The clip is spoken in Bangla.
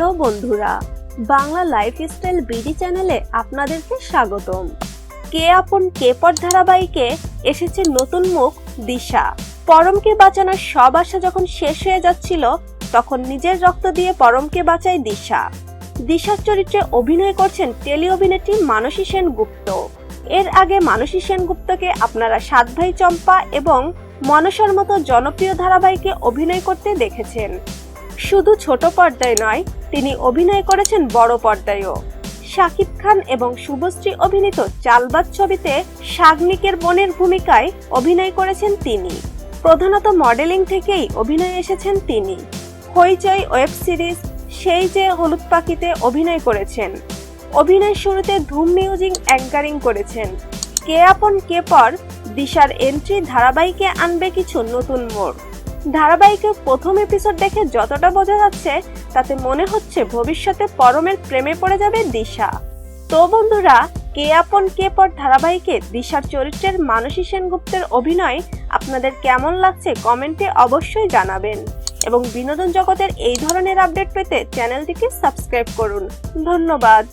বন্ধুরা, বাংলা লাইফস্টাইল বিডি চ্যানেলে আপনাদেরকে স্বাগতম। কে আপন কে পর ধারাবাহিকে এসেছে নতুন মুখ, দিশা। পরমকে বাঁচানোর সব আশা যখন শেষ হয়ে যাচ্ছিল, তখন নিজের রক্ত দিয়ে পরমকে বাঁচায় দিশা। দিশার চরিত্রে অভিনয় করছেন টেলি অভিনেত্রী মানসী সেনগুপ্ত। এর আগে মানসী সেনগুপ্তকে আপনারা সাত ভাই চম্পা এবং মনসার মতো জনপ্রিয় ধারাবাহিকে অভিনয় করতে দেখেছেন। শুধু ছোট পর্দায় নয়, তিনি অভিনয় করেছেন বড় পর্দায়ও। শাকিব খান এবং শুভশ্রী অভিনীত চালবাজ ছবিতে সাগনিকের বোনের ভূমিকায় অভিনয় করেছেন তিনি। প্রধানত মডেলিং থেকেই অভিনয় এসেছেন তিনি। হইচই ওয়েব সিরিজ সেই যে হলুদ পাখিতে অভিনয় করেছেন। অভিনয় শুরুতে ধুম মিউজিক অ্যাঙ্কারিং করেছেন। কে আপন কে পর দিশার এন্ট্রি ধারাবাহিকে আনবে কিছু নতুন মোড়। ধারাবাহিকের প্রথম এপিসোড দেখে যতটা বোঝা যাচ্ছে, তাতে মনে হচ্ছে ভবিষ্যতে পরমের প্রেমে পড়ে যাবে দিশা। তো বন্ধুরা, কে আপন কে পর ধারাবাহিকে দিশার চরিত্রের মানসী সেনগুপ্তের অভিনয় আপনাদের কেমন লাগছে কমেন্টে অবশ্যই জানাবেন। এবং বিনোদন জগতের এই ধরনের আপডেট পেতে চ্যানেলটিকে সাবস্ক্রাইব করুন। ধন্যবাদ।